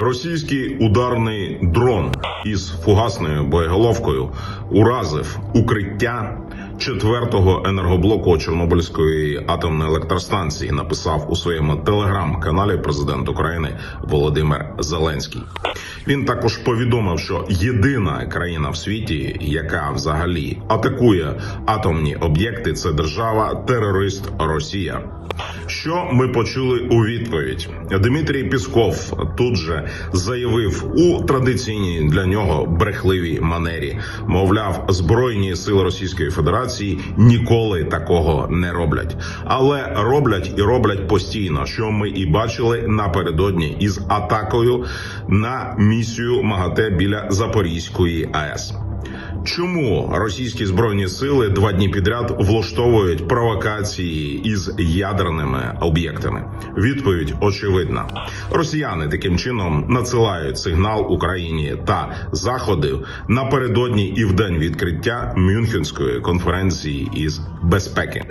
Російський ударний дрон із фугасною боєголовкою уразив укриття четвертого енергоблоку Чорнобильської атомної електростанції. Написав у своєму телеграм-каналі президент України Володимир Зеленський. Він також повідомив, що єдина країна в світі, яка взагалі атакує атомні об'єкти, це держава терорист Росія. Що ми почули у відповідь? Дмитрій Пісков тут же заявив у традиційній для нього брехливій манері, мовляв, збройні сили Російської Федерації ніколи такого не роблять, але роблять і роблять постійно, що ми і бачили напередодні із атакою на місію МАГАТЕ біля Запорізької АЕС. Чому російські збройні сили два дні підряд влаштовують провокації із ядерними об'єктами? Відповідь очевидна: росіяни таким чином надсилають сигнал Україні та заходи напередодні і в день відкриття Мюнхенської конференції із безпеки.